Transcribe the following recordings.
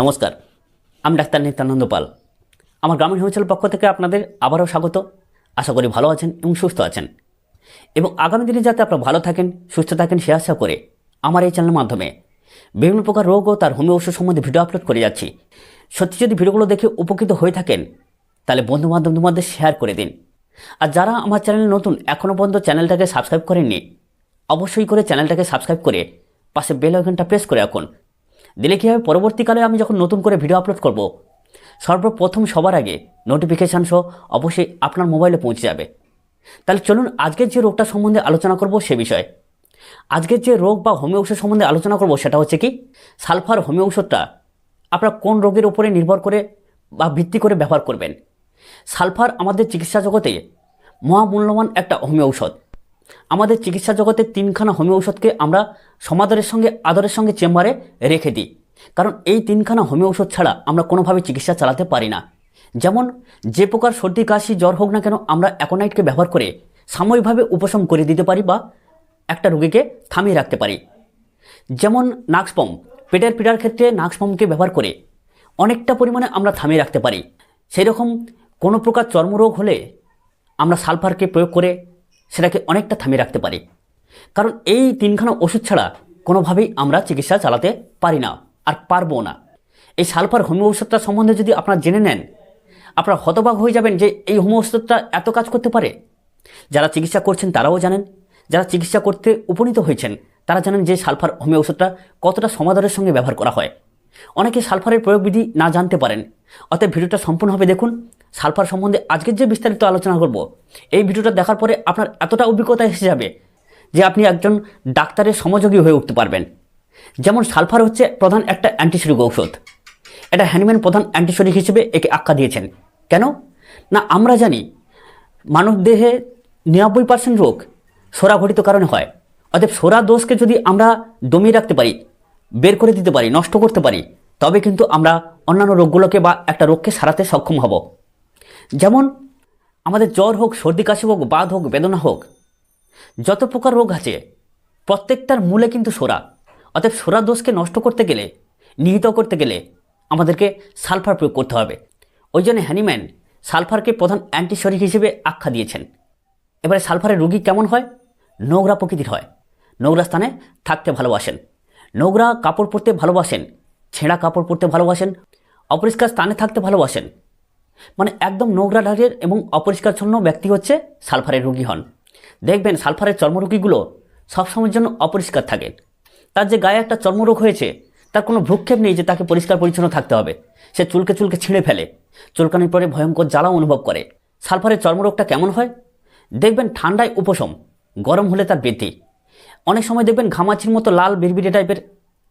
নমস্কার, আমি ডাক্তার নিত্যানন্দ পাল। আমার গ্রামীণ হিমাচল পক্ষ থেকে আপনাদের আবারও স্বাগত। আশা করি ভালো আছেন এবং সুস্থ আছেন। এবং আগামী দিনে যাতে আপনারা ভালো থাকেন, সুস্থ থাকেন, সে আশা করে আমার এই চ্যানেলের মাধ্যমে বিভিন্ন প্রকার রোগ ও তার হোমিও ওষুধ সম্বন্ধে ভিডিও আপলোড করে যাচ্ছি। সত্যি যদি ভিডিওগুলো দেখে উপকৃত হয়ে থাকেন, তাহলে বন্ধু বান্ধবদের মধ্যে শেয়ার করে দিন। আর যারা আমার চ্যানেলে নতুন এখনও পর্যন্ত চ্যানেলটাকে সাবস্ক্রাইব করেননি, অবশ্যই করে চ্যানেলটাকে সাবস্ক্রাইব করে পাশে বেল আইকনটা প্রেস করে রাখুন। দিলে কী হবে? পরবর্তীকালে আমি যখন নতুন করে ভিডিও আপলোড করব, সর্বপ্রথম সবার আগে নোটিফিকেশান সহ অবশ্যই আপনার মোবাইলে পৌঁছে যাবে। তাহলে চলুন আজকের যে রোগটা সম্বন্ধে আলোচনা করব সে বিষয়ে। আজকের যে রোগ বা হোমিও ওষুধ সম্বন্ধে আলোচনা করব সেটা হচ্ছে কি? সালফার হোমিও ওষুধটা আপনারা কোন রোগের উপরে নির্ভর করে বা ভিত্তি করে ব্যবহার করবেন? সালফার আমাদের চিকিৎসা জগতে মহামূল্যবান একটা হোমিও ঔষধ। আমাদের চিকিৎসা জগতে তিনখানা হোমিও ঔষধকে আমরা সমাদরের সঙ্গে, আদরের সঙ্গে চেম্বারে রেখে দিই। কারণ এই তিনখানা হোমিও ঔষধ ছাড়া আমরা কোনোভাবে চিকিৎসা চালাতে পারি না। যেমন, যে প্রকার সর্দি, কাশি, জ্বর হোক না কেন আমরা অ্যাকোনাইটকে ব্যবহার করে সাময়িকভাবে উপশম করে দিতে পারি বা একটা রোগীকে থামিয়ে রাখতে পারি। যেমন নাক্সপম পেটের পীড়ার ক্ষেত্রে নাক্সপমকে ব্যবহার করে অনেকটা পরিমাণে আমরা থামিয়ে রাখতে পারি। সেই রকম কোনো প্রকার চর্মরোগ হলে আমরা সালফারকে প্রয়োগ করে সেটাকে অনেকটা থামিয়ে রাখতে পারি। কারণ এই তিনখানা ওষুধ ছাড়া কোনোভাবেই আমরা চিকিৎসা চালাতে পারি না আর পারব না। এই সালফার হোমিও ওষুধটা সম্বন্ধে যদি আপনারা জেনে নেন, আপনারা হতবাক হয়ে যাবেন যে এই হোমিও ওষুধটা এত কাজ করতে পারে। যারা চিকিৎসা করছেন তারাও জানেন, যারা চিকিৎসা করতে উপনীত হয়েছেন, তারা জানেন যে সালফার হোমিও ওষুধটা কতটা সমাদরের সঙ্গে ব্যবহার করা হয়। অনেকে সালফারের প্রয়োগবিধি না জানতে পারেন। অতএব ভিডিওটা সম্পূর্ণভাবে দেখুন সালফার সম্বন্ধে আজকের যে বিস্তারিত আলোচনা করব, এই ভিডিওটা দেখার পরে আপনার এতটা অভিজ্ঞতা এসে যাবে যে আপনি একজন ডাক্তারের সমযোগী হয়ে উঠতে পারবেন। যেমন সালফার হচ্ছে প্রধান একটা অ্যান্টিসেরিক ঔষধ। এটা হ্যানিম্যান প্রধান অ্যান্টিসেরিক হিসেবে একে আখ্যা দিয়েছেন। কেন? না, আমরা জানি মানব দেহে নিরানব্বই পার্সেন্ট রোগ সোরা ঘটিত কারণে হয়। অতএব সোরা দোষকে যদি আমরা দমিয়ে রাখতে পারি, বের করে দিতে পারি, নষ্ট করতে পারি, তবে কিন্তু আমরা অন্যান্য রোগগুলোকে বা একটা রোগকে সারাতে সক্ষম হব। যেমন, আমাদের জ্বর হোক, সর্দি কাশি হোক, বাদ হোক, বেদনা হোক, যত প্রকার রোগ আছে, প্রত্যেকটার মূলে কিন্তু সোরা। অতএব সোরা দোষকে নষ্ট করতে গেলে, নিহিত করতে গেলে, আমাদেরকে সালফার প্রয়োগ করতে হবে। ওই জন্য হ্যানিম্যান সালফারকে প্রধান অ্যান্টিসরিক হিসেবে আখ্যা দিয়েছেন। এবারে সালফারের রোগী কেমন হয়? নোংরা প্রকৃতির হয়। নোংরা স্থানে থাকতে ভালোবাসেন। নোংরা কাপড় পরতে ভালোবাসেন। ছেঁড়া কাপড় পরতে ভালোবাসেন। অপরিষ্কার স্থানে থাকতে ভালোবাসেন। মানে একদম নোংরা ঢাকের এবং অপরিষ্কারচ্ছন্ন ব্যক্তি হচ্ছে সালফারের রোগী হন। দেখবেন সালফারের চর্মরোগীগুলো সবসময়ের জন্য অপরিষ্কার থাকে। তার যে গায়ে একটা চর্মরোগ হয়েছে, তার কোনো ভ্রুক্ষেপ নেই যে তাকে পরিষ্কার পরিচ্ছন্ন থাকতে হবে। সে চুলকে চুলকে ছিঁড়ে ফেলে। চুলকানির পরে ভয়ঙ্কর জ্বালা অনুভব করে। সালফারের চর্মরোগটা কেমন হয়? দেখবেন ঠান্ডায় উপশম, গরম হলে তার বৃদ্ধি। অনেক সময় দেখবেন ঘামাচির মতো লাল বিড়বিড়ে টাইপের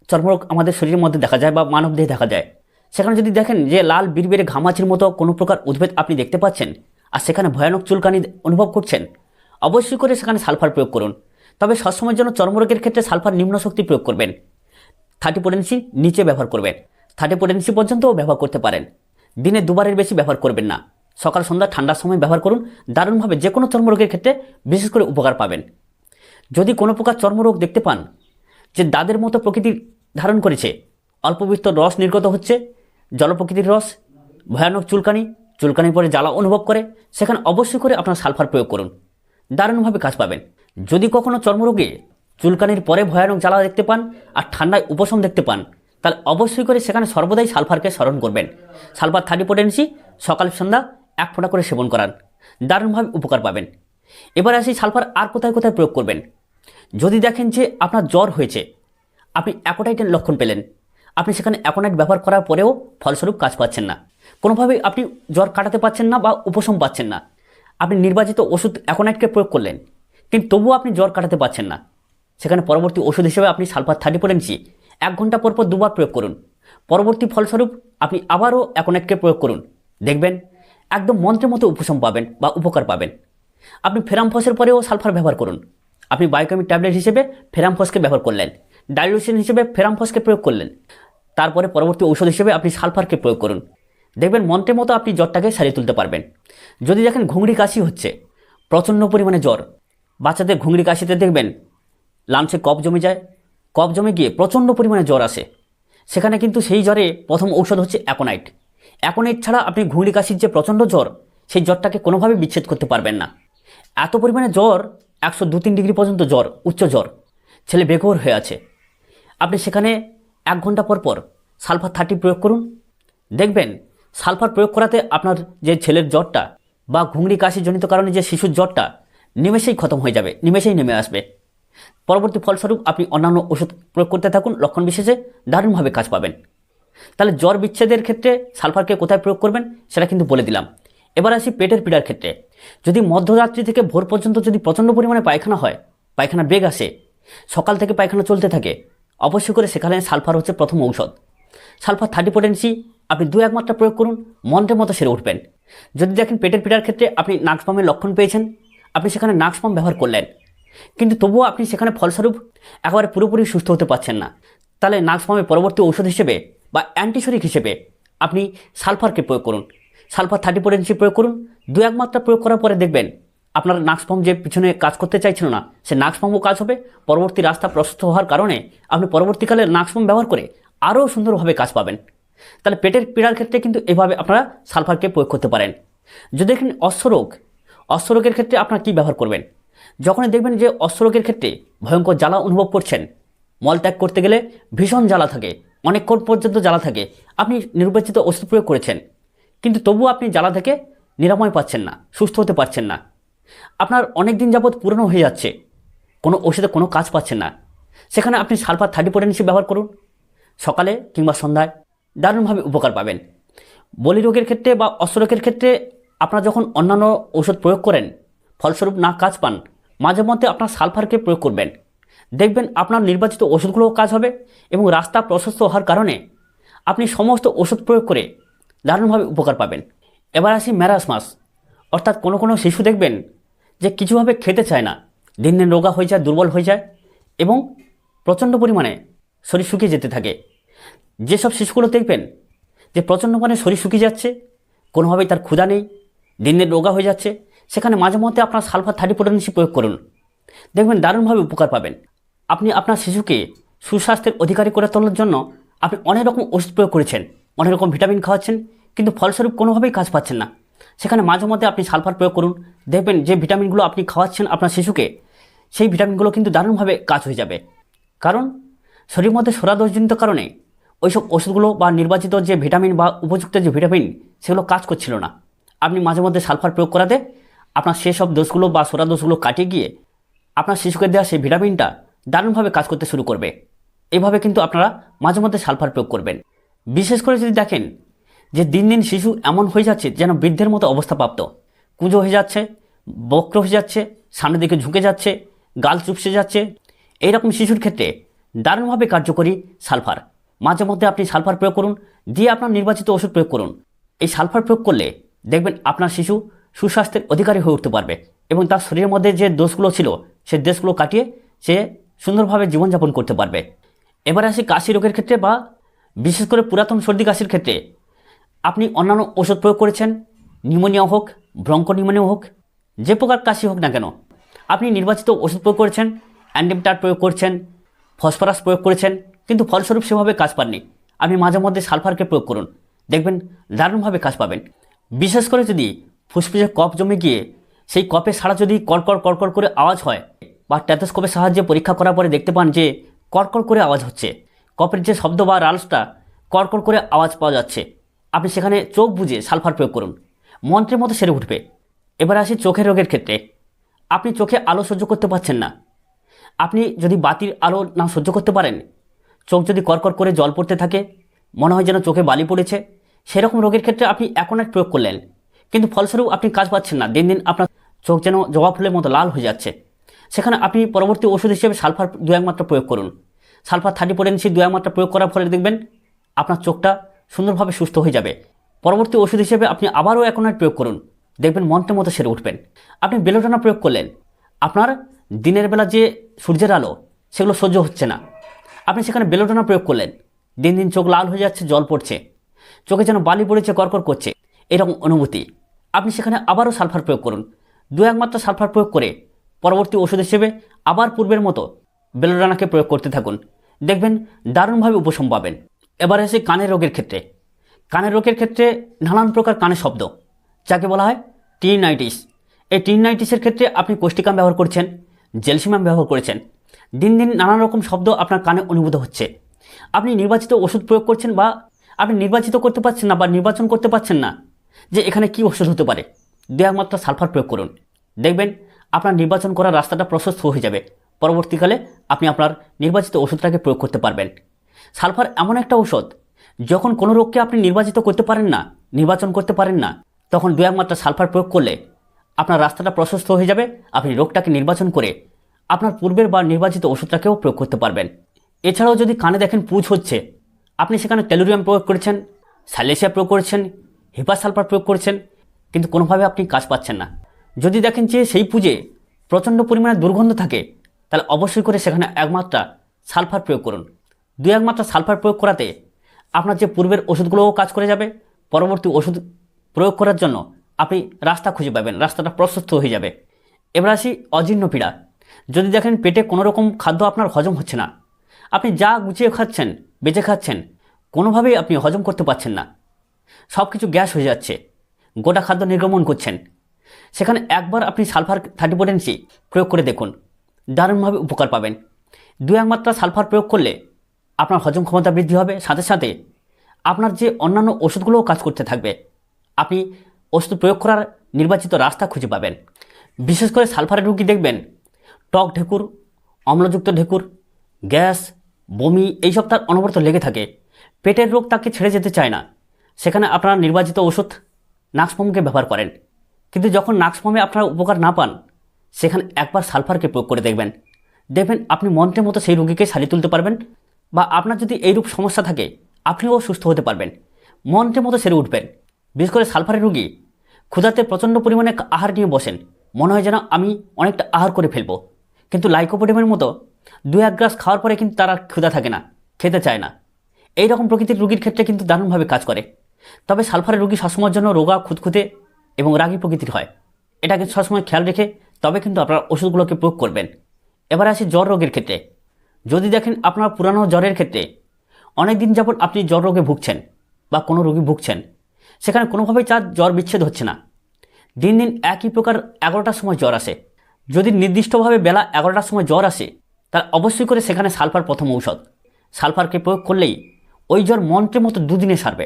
চর্মরোগ আমাদের শরীরের মধ্যে দেখা যায় বা মানব দেহে দেখা যায়। সেখানে যদি দেখেন যে লাল বিড়বিড়ে ঘামাচির মতো কোনো প্রকার উদ্ভিদ আপনি দেখতে পাচ্ছেন, আর সেখানে ভয়ানক চুলকানি অনুভব করছেন, অবশ্যই করে সেখানে সালফার প্রয়োগ করুন। তবে সবসময়ের জন্য চর্মরোগের ক্ষেত্রে সালফার নিম্ন শক্তি প্রয়োগ করবেন। থার্টি পোটেন্সি নিচে ব্যবহার করবেন। থার্টি পোটেন্সি পর্যন্তও ব্যবহার করতে পারেন। দিনে দুবারের বেশি ব্যবহার করবেন না। সকাল, সন্ধ্যা, ঠান্ডার সময় ব্যবহার করুন। দারুণভাবে যে কোনো চর্মরোগের ক্ষেত্রে বিশেষ করে উপকার পাবেন। যদি কোনো প্রকার চর্মরোগ দেখতে পান যে দাদের মতো প্রকৃতি ধারণ করেছে, অল্প বিস্তর রস নির্গত হচ্ছে জলপ্রকৃতির রস, ভয়ানক চুলকানি চুলকানির পরে জ্বালা অনুভব করে, সেখানে অবশ্যই করে আপনার সালফার প্রয়োগ করুন। দারুণভাবে কাজ পাবেন। যদি কখনো চর্মরোগে চুলকানির পরে ভয়ানক জ্বালা দেখতে পান আর ঠান্ডায় উপশম দেখতে পান, তাহলে অবশ্যই করে সেখানে সর্বদাই সালফারকে স্মরণ করবেন। সালফার থার্টি পোটেন্সি, সকাল সন্ধ্যা এক ফোঁটা করে সেবন করান দারুণভাবে উপকার পাবেন। এবার আসি সালফার আর কোথায় কোথায় প্রয়োগ করবেন। যদি দেখেন যে আপনার জ্বর হয়েছে, আপনি অ্যাকোটাইটের লক্ষণ পেলেন। আপনি সেখানে অ্যাকোনাইট ব্যবহার করার পরেও ফলস্বরূপ কাজ পাচ্ছেন না। কোনোভাবেই আপনি জ্বর কাটাতে পাচ্ছেন না বা উপশম পাচ্ছেন না। আপনি নির্বাচিত ওষুধ অ্যাকোনাইটকে প্রয়োগ করলেন, কিন্তু তবুও আপনি জ্বর কাটাতে পাচ্ছেন না। সেখানে পরবর্তী ওষুধ হিসেবে আপনি সালফার থার্টি পোটেন্সি এক ঘণ্টা পর পর দুবার প্রয়োগ করুন। পরবর্তী ফলস্বরূপ আপনি আবারও অ্যাকোনাইটকে প্রয়োগ করুন। দেখবেন একদম মন্ত্রের মতো উপশম পাবেন বা উপকার পাবেন। আপনি ফেরামফসের পরেও সালফার ব্যবহার করুন। আপনি বায়োকেমিক ট্যাবলেট হিসেবে ফেরামফসকে ব্যবহার করলেন। ডাইলুশন হিসেবে ফেরামফসকে প্রয়োগ করলেন। তারপরে পরবর্তী ঔষধ হিসেবে আপনি সালফারকে প্রয়োগ করুন। দেখবেন মন্ত্রের মতো আপনি জ্বরটাকে সারিয়ে তুলতে পারবেন। যদি দেখেন ঘুংড়ি কাশি হচ্ছে, প্রচণ্ড পরিমাণে জ্বর, বাচ্চাদের ঘুংড়ি কাশিতে দেখবেন লাঞ্চে কফ জমে যায়, কফ জমে গিয়ে প্রচণ্ড পরিমাণে জ্বর আসে। সেখানে কিন্তু সেই জ্বরে প্রথম ঔষধ হচ্ছে অ্যাকোনাইট। অ্যাকোনাইট ছাড়া আপনি ঘুগড়ি কাশির যে প্রচণ্ড জ্বর, সেই জ্বরটাকে কোনোভাবে বিচ্ছেদ করতে পারবেন না। এত পরিমাণে জ্বর, একশো দু তিন ডিগ্রি পর্যন্ত জ্বর, উচ্চ জ্বর, ছেলে বেঘোর হয়ে আছে। আপনি সেখানে এক ঘণ্টা পর পর সালফার থার্টি প্রয়োগ করুন। দেখবেন, সালফার প্রয়োগ করাতে আপনার যে ছেলের জ্বরটা বা ঘুংড়ি কাশিজনিত কারণে যে শিশুর জ্বরটা নিমেষেই খতম হয়ে যাবে, নিমেষেই নেমে আসবে। পরবর্তী ফলস্বরূপ আপনি অন্যান্য ওষুধ প্রয়োগ করতে থাকুন, লক্ষণ বিশেষে দারুণভাবে কাজ পাবেন। তাহলে জ্বর বিচ্ছেদের ক্ষেত্রে সালফারকে কোথায় প্রয়োগ করবেন সেটা কিন্তু বলে দিলাম। এবার আসি পেটের পীড়ার ক্ষেত্রে। যদি মধ্যরাত্রি থেকে ভোর পর্যন্ত যদি প্রচণ্ড পরিমাণে পায়খানা হয় পায়খানা বেগ আসে, সকাল থেকে পায়খানা চলতে থাকে অবশ্যই করে সেখানে সালফার হচ্ছে প্রথম ঔষধ। সালফার থার্টি পোটেন্সি আপনি দু এক মাত্রা প্রয়োগ করুন, মন্ত্রের মতো সেরে উঠবেন। যদি দেখেন পেটের পীড়ার ক্ষেত্রে আপনি নাক্সপামের লক্ষণ পেয়েছেন, আপনি সেখানে নাক্সপাম ব্যবহার করলেন। কিন্তু তবুও আপনি সেখানে ফলস্বরূপ একেবারে পুরোপুরি সুস্থ হতে পারছেন না। তাহলে নাক্সপামের পরবর্তী ঔষধ হিসেবে বা অ্যান্টিসরিক হিসেবে আপনি সালফারকে প্রয়োগ করুন। সালফার থার্টি পোটেন্সি প্রয়োগ করুন দু এক মাত্রা প্রয়োগ করার পরে দেখবেন আপনার নাক্সপাম যে পিছনে কাজ করতে চাইছিল না, সে নাক্সপামও কাজ হবে। পরবর্তী রাস্তা প্রশস্ত হওয়ার কারণে আপনি পরবর্তীকালে নাক্সপাম ব্যবহার করে আরও সুন্দরভাবে কাজ পাবেন। তাহলে পেটের পীড়ার ক্ষেত্রে কিন্তু এভাবে আপনারা সালফারকে প্রয়োগ করতে পারেন। যদি দেখেন অশ্বরোগ, অশ্বরোগের ক্ষেত্রে আপনারা কী ব্যবহার করবেন? যখনই দেখবেন যে অশ্বরোগের ক্ষেত্রে ভয়ঙ্কর জ্বালা অনুভব করছেন মলত্যাগ করতে গেলে ভীষণ জ্বালা থাকে অনেকক্ষণ পর্যন্ত জ্বালা থাকে, আপনি নির্বাচিত ওষুধ প্রয়োগ করেছেন। কিন্তু তবুও আপনি জ্বালা থেকে নিরাময় পাচ্ছেন না, সুস্থ হতে পারছেন না। আপনার অনেক দিন যাবৎ পুরনো হয়ে যাচ্ছে। কোনো ওষুধে কোনো কাজ পাচ্ছেন না। সেখানে আপনি সালফার থার্টি পোটেন্সি ব্যবহার করুন। সকালে কিংবা সন্ধ্যায় দারুণভাবে উপকার পাবেন। বলি রোগের ক্ষেত্রে বা অশ্বরোগের ক্ষেত্রে আপনারা যখন অন্যান্য ওষুধ প্রয়োগ করেন, ফলস্বরূপ না কাজ পান, মাঝে মধ্যে আপনার সালফারকে প্রয়োগ করবেন। দেখবেন আপনার নির্বাচিত ওষুধগুলোও কাজ হবে এবং রাস্তা প্রশস্ত হওয়ার কারণে আপনি সমস্ত ওষুধ প্রয়োগ করে দারুণভাবে উপকার পাবেন। এবার আসি ম্যারাসমাস। অর্থাৎ কোনো কোনো শিশু দেখবেন যে কিছুভাবে খেতে চায় না। দিন দিন রোগা হয়ে যায়, দুর্বল হয়ে যায় এবং প্রচণ্ড পরিমাণে শরীর শুকিয়ে যেতে থাকে। যেসব শিশুগুলো দেখবেন যে প্রচণ্ড পরিমাণে শরীর শুকিয়ে যাচ্ছে, কোনোভাবেই তার ক্ষুধা নেই, দিন দিন রোগা হয়ে যাচ্ছে, সেখানে মাঝে মধ্যে আপনার সালফার থার্টি পোটেন্সি প্রয়োগ করুন। দেখবেন দারুণভাবে উপকার পাবেন। আপনি আপনার শিশুকে সুস্বাস্থ্যের অধিকারী করে তোলার জন্য আপনি অনেক রকম ওষুধ প্রয়োগ করেছেন, অনেক রকম ভিটামিন খাওয়াচ্ছেন, কিন্তু ফলস্বরূপ কোনোভাবেই কাজ পাচ্ছেন না। সেখানে মাঝে মধ্যে আপনি সালফার প্রয়োগ করুন। দেখবেন যে ভিটামিনগুলো আপনি খাওয়াচ্ছেন আপনার শিশুকে, সেই ভিটামিনগুলো কিন্তু দারুণভাবে কাজ হয়ে যাবে। কারণ শরীর মধ্যে সোরাদোষজনিত কারণে ওইসব ওষুধগুলো বা নির্বাচিত যে ভিটামিন বা উপযুক্ত যে ভিটামিন, সেগুলো কাজ করছিল না। আপনি মাঝে মধ্যে সালফার প্রয়োগ করাতে আপনার সেসব দোষগুলো বা সোরা দোষগুলো কাটিয়ে গিয়ে আপনার শিশুকে দেওয়া সেই ভিটামিনটা দারুণভাবে কাজ করতে শুরু করবে। এভাবে কিন্তু আপনারা মাঝে মধ্যে সালফার প্রয়োগ করবেন। বিশেষ করে যদি দেখেন যে দিন দিন শিশু এমন হয়ে যাচ্ছে যেন বৃদ্ধের মতো অবস্থাপ্রাপ্ত কুঁজো হয়ে যাচ্ছে, বক্র হয়ে যাচ্ছে, সামনের দিকে ঝুঁকে যাচ্ছে, গাল চুপসে যাচ্ছে। এইরকম শিশুর ক্ষেত্রে দারুণভাবে কার্যকরী সালফার। মাঝে মধ্যে আপনি সালফার প্রয়োগ করুন, দিয়ে আপনার নির্বাচিত ওষুধ প্রয়োগ করুন। এই সালফার প্রয়োগ করলে দেখবেন আপনার শিশু সুস্বাস্থ্যের অধিকারী হয়ে উঠতে পারবে এবং তার শরীরের মধ্যে যে দোষগুলো ছিল সেই দেশগুলো কাটিয়ে সে সুন্দরভাবে জীবনযাপন করতে পারবে। এবার আসি কাশি রোগের ক্ষেত্রে বা বিশেষ করে পুরাতন সর্দি কাশির ক্ষেত্রে আপনি অন্যান্য ওষুধ প্রয়োগ করেছেন? নিউমোনিয়া হোক ব্রঙ্ক নিউমোনিয়া হোক, যে প্রকার কাশি হোক না কেন, আপনি নির্বাচিত ওষুধ প্রয়োগ করেছেন অ্যান্টিমটার প্রয়োগ করছেন, ফসফরাস প্রয়োগ করেছেন, কিন্তু ফলস্বরূপ সেভাবে কাজ পাননি। আপনি মাঝে মধ্যে সালফারকে প্রয়োগ করুন। দেখবেন দারুণভাবে কাজ পাবেন। বিশেষ করে যদি ফুসফুসে কফ জমে গিয়ে সেই কপের সারা যদি কড়কড় কড়কড় করে আওয়াজ হয়, বা ট্যাথোস্কোপের সাহায্যে পরীক্ষা করার পরে দেখতে পান যে কড়কড় করে আওয়াজ হচ্ছে। কপের যে শব্দ বা রালসটা কড়কড় করে আওয়াজ পাওয়া যাচ্ছে। আপনি সেখানে চোখ বুঝে সালফার প্রয়োগ করুন। মন্ত্রের মতো সেরে উঠবে। এবার আসি চোখের রোগের ক্ষেত্রে। আপনি চোখে আলো সহ্য করতে পারছেন না। আপনি যদি বাতির আলো না সহ্য করতে পারেন, চোখ যদি কড়কড় করে জল পড়তে থাকে, মনে হয় যেন চোখে বালি পড়েছে, সেরকম রোগের ক্ষেত্রে আপনি এখন এক প্রয়োগ করলেন। কিন্তু ফলস্বরূপ আপনি কাজ পাচ্ছেন না। দিন দিন আপনার চোখ যেন জবা ফুলের মতো লাল হয়ে যাচ্ছে। সেখানে আপনি পরবর্তী ওষুধ হিসেবে সালফার দু এক মাত্রা প্রয়োগ করুন। সালফার থার্টি পোটেন্সি দু এক মাত্রা প্রয়োগ করার ফলে দেখবেন আপনার চোখটা সুন্দরভাবে সুস্থ হয়ে যাবে। পরবর্তী ওষুধ হিসেবে আপনি আবারও একনাইট প্রয়োগ করুন। দেখবেন মন্ত্রের মতো সেরে উঠবেন। আপনি বেলোটানা প্রয়োগ করলেন। আপনার দিনের বেলা যে সূর্যের আলো, সেগুলো সহ্য হচ্ছে না। আপনি সেখানে বেলোটানা প্রয়োগ করলেন। দিন দিন চোখ লাল হয়ে যাচ্ছে, জল পড়ছে। চোখে যেন বালি পড়েছে, কড়কড় করছে। এরকম অনুভূতি। আপনি সেখানে আবারও সালফার প্রয়োগ করুন। দু একমাত্র সালফার প্রয়োগ করে পরবর্তী ওষুধ হিসেবে আবার পূর্বের মতো বেলোডানাকে প্রয়োগ করতে থাকুন। দেখবেন দারুণভাবে উপশম পাবেন। এবার আসি কানের রোগের ক্ষেত্রে। কানের রোগের ক্ষেত্রে নানান প্রকার কানের শব্দ, যাকে বলা হয় টিনাইটিস এই টিনাইটিসের ক্ষেত্রে আপনি কোষ্টিকাম ব্যবহার করছেন, জেলসিমাম ব্যবহার করেছেন। দিন দিন নানান রকম শব্দ আপনার কানে অনুভূত হচ্ছে। আপনি নির্বাচিত ওষুধ প্রয়োগ করছেন বা আপনি নির্বাচিত করতে পারছেন না বা নির্বাচন করতে পারছেন না যে এখানে কি ওষুধ হতে পারে দু একমাত্র সালফার প্রয়োগ করুন। দেখবেন আপনার নির্বাচন করার রাস্তাটা প্রশস্ত হয়ে যাবে। পরবর্তীকালে আপনি আপনার নির্বাচিত ওষুধটাকে প্রয়োগ করতে পারবেন। সালফার এমন একটা ঔষধ, যখন কোনো রোগকে আপনি নির্বাচিত করতে পারেন না, নির্বাচন করতে পারেন না, তখন দু একমাত্রা সালফার প্রয়োগ করলে আপনার রাস্তাটা প্রশস্ত হয়ে যাবে, আপনি রোগটাকে নির্বাচন করে আপনার পূর্বের বা নির্বাচিত ওষুধটাকেও প্রয়োগ করতে পারবেন। এছাড়াও যদি কানে দেখেন পুজ হচ্ছে, আপনি সেখানে টেলোরিয়াম প্রয়োগ করেছেন, স্যালেসিয়া প্রয়োগ করেছেন হিপা সালফার প্রয়োগ করেছেন, কিন্তু কোনোভাবে আপনি কাজ পাচ্ছেন না। যদি দেখেন যে সেই পুজে প্রচণ্ড পরিমাণে দুর্গন্ধ থাকে, তাহলে অবশ্যই করে সেখানে একমাত্রা সালফার প্রয়োগ করুন। দু একমাত্রা সালফার প্রয়োগ করাতে আপনার যে পূর্বের ওষুধগুলোও কাজ করে যাবে, পরবর্তী ওষুধ প্রয়োগ করার জন্য আপনি রাস্তা খুঁজে পাবেন, রাস্তাটা প্রশস্ত হয়ে যাবে। এবার আসি অজীর্ণ পীড়া। যদি দেখেন পেটে কোনো রকম খাদ্য আপনার হজম হচ্ছে না, আপনি যা গুছিয়ে খাচ্ছেন, বেঁচে খাচ্ছেন, কোনোভাবেই আপনি হজম করতে পারছেন না। সব কিছু গ্যাস হয়ে যাচ্ছে, গোটা খাদ্য নির্গমন করছেন। সেখানে একবার আপনি সালফার থার্টি পোটেন্সি প্রয়োগ করে দেখুন, দারুণভাবে উপকার পাবেন। দু একমাত্রা সালফার প্রয়োগ করলে আপনার হজম ক্ষমতা বৃদ্ধি হবে। সাথে সাথে আপনার যে অন্যান্য ওষুধগুলোও কাজ করতে থাকবে। আপনি ওষুধ প্রয়োগ করার নির্বাচিত রাস্তা খুঁজে পাবেন। বিশেষ করে সালফারের রুগী দেখবেন। টক ঢেকুর, অম্লযুক্ত ঢেকুর, গ্যাস, বমি এইসব তার অনবরত লেগে থাকে। পেটের রোগ তাকে ছেড়ে যেতে চায় না। সেখানে আপনারা নির্বাচিত ওষুধ নাক্সফমকে ব্যবহার করেন। কিন্তু যখন নাক্সফমে আপনারা উপকার না পান, সেখানে একবার সালফারকে প্রয়োগ করে দেখবেন। দেখবেন আপনি মন্ত্রের মতো সেই রোগীকে সারিয়ে তুলতে পারবেন। বা আপনার যদি এইরূপ সমস্যা থাকে, আপনিও সুস্থ হতে পারবেন। মন্ত্রের মতো সেরে উঠবেন। বিশেষ করে সালফারের রুগী, ক্ষুধাতে প্রচণ্ড পরিমাণে আহার নিয়ে বসেন। মনে হয় যেন আমি অনেকটা আহার করে ফেলব। কিন্তু লাইকোপোডিয়ামের মতো দু এক গ্লাস খাওয়ার পরে কিন্তু তারা ক্ষুধা থাকে না, খেতে চায় না। এই রকম প্রকৃতির রুগীর ক্ষেত্রে কিন্তু দারুণভাবে কাজ করে। তবে সালফারের রুগী সবসময়ের জন্য রোগা, খুঁতখুঁতে এবং রাগী প্রকৃতির হয়। এটাকে সবসময় খেয়াল রেখে তবে কিন্তু আপনারা ওষুধগুলোকে প্রয়োগ করবেন। এবার আসি জ্বর রোগের ক্ষেত্রে। যদি দেখেন আপনার পুরানো জ্বরের ক্ষেত্রে অনেক দিন যাবত আপনি জ্বর রোগে ভুগছেন বা কোনো রোগী ভুগছেন, সেখানে কোনোভাবেই তার জ্বর বিচ্ছেদ হচ্ছে না। দিন দিন একই প্রকার এগারোটার সময় জ্বর আসে। যদি নির্দিষ্টভাবে বেলা এগারোটার সময় জ্বর আসে তার অবশ্যই করে সেখানে সালফার প্রথম ঔষধ। সালফারকে প্রয়োগ করলেই ওই জ্বর মন্ত্রের মতো দুদিনে সারবে।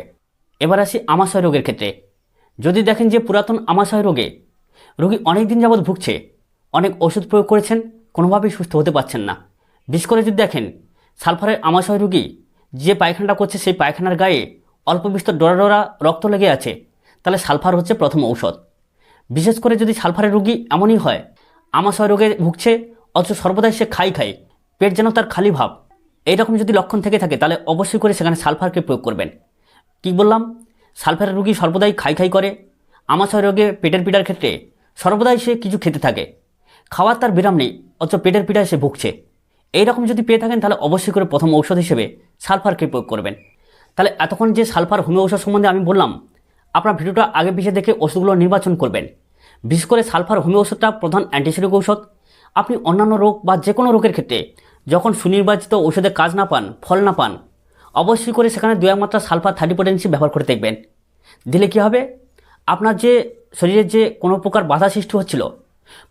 এবার আসি আমাশয় রোগের ক্ষেত্রে। যদি দেখেন যে পুরাতন আমাশয় রোগে রোগী অনেক দিন যাবৎ ভুগছে, অনেক ওষুধ প্রয়োগ করেছেন, কোনোভাবেই সুস্থ হতে পারছেন না। বিশেষ করে যদি দেখেন, সালফারের আমাশয় রুগী যে পায়খানাটা করছে সেই পায়খানার গায়ে অল্প বিস্তর ডোরা ডোরা রক্ত লেগে আছে, তাহলে সালফার হচ্ছে প্রথম ঔষধ। বিশেষ করে যদি সালফারের রুগী এমনই হয়, আমাশয় রোগে ভুগছে, অথচ সর্বদাই সে খাই খায়, পেট যেন তার খালি ভাব। এইরকম যদি লক্ষণ থেকে থাকে, তাহলে অবশ্যই করে সেখানে সালফারকে প্রয়োগ করবেন। কি বললাম? সালফারের রুগী সর্বদাই খাই খাই করে, আমাশয় রোগে পেটের পীড়ার ক্ষেত্রে সর্বদাই সে কিছু খেতে থাকে। খাওয়ার তার বিরাম নেই, অথচ পেটের পীড়ায় সে ভুগছে। এইরকম যদি পেয়ে থাকেন, তাহলে অবশ্যই করে প্রথম ঔষধ হিসেবে সালফারকে প্রয়োগ করবেন। তাহলে এতক্ষণ যে সালফার হোমিও ঔষধ সম্বন্ধে আমি বললাম, আপনার ভিডিওটা আগে পিছিয়ে দেখে ওষুধগুলো নির্বাচন করবেন। বিশেষ করে সালফার হোমিও ওষুধটা প্রধান অ্যান্টিসেপ্টিক ঔষধ। আপনি অন্যান্য রোগ বা যে কোনো রোগের ক্ষেত্রে যখন সুনির্বাচিত ওষুধে কাজ না পান, ফল না পান, অবশ্যই করে সেখানে দু একমাত্রা সালফার থার্টি পোটেন্সি ব্যবহার করে দেখবেন। দিলে কি হবে? আপনার যে শরীরের যে কোনো প্রকার বাধা সৃষ্টি হচ্ছিল,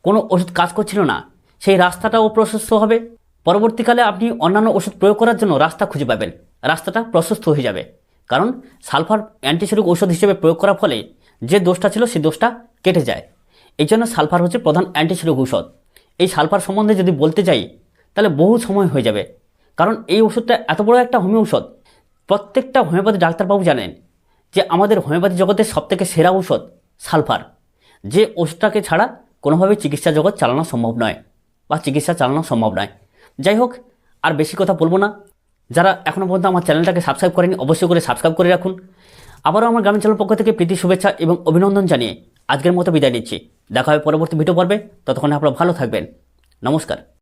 কোনো ওষুধ কাজ করছিল না, সেই রাস্তাটাও প্রশস্ত হবে। পরবর্তীকালে আপনি অন্যান্য ওষুধ প্রয়োগ করার জন্য রাস্তা খুঁজে পাবেন। রাস্তাটা প্রশস্ত হয়ে যাবে। কারণ সালফার অ্যান্টিসেপ্টিক ওষুধ হিসেবে প্রয়োগ করার ফলে যে দোষটা ছিল সেই দোষটা কেটে যায়। এই জন্য সালফার হচ্ছে প্রধান অ্যান্টিসেপ্টিক ঔষধ। এই সালফার সম্বন্ধে যদি বলতে যাই, তাহলে বহু সময় হয়ে যাবে। কারণ এই ওষুধটা এত বড় একটা হোমিও ঔষধ। প্রত্যেকটা হোমিওপ্যাথি ডাক্তারবাবু জানেন যে আমাদের হোমিওপ্যাথি জগতের সবথেকে সেরা ঔষধ সালফার। যে ওষুধটাকে ছাড়া কোনোভাবেই চিকিৎসা জগৎ চালানো সম্ভব নয় বা চিকিৎসা চালানো সম্ভব নয়। যাই হোক আর বেশি কথা বলব না। যারা এখনও পর্যন্ত আমার চ্যানেলটাকে সাবস্ক্রাইব করেনি, অবশ্যই করে সাবস্ক্রাইব করে রাখুন। আবারও আমার গ্রামীণ চ্যানেল পক্ষ থেকে প্রীতি, শুভেচ্ছা এবং অভিনন্দন জানিয়ে আজকের মতো বিদায় নিচ্ছি। দেখা হবে পরবর্তী ভিডিও পর্বে। ততক্ষণে আপনারা ভালো থাকবেন। নমস্কার।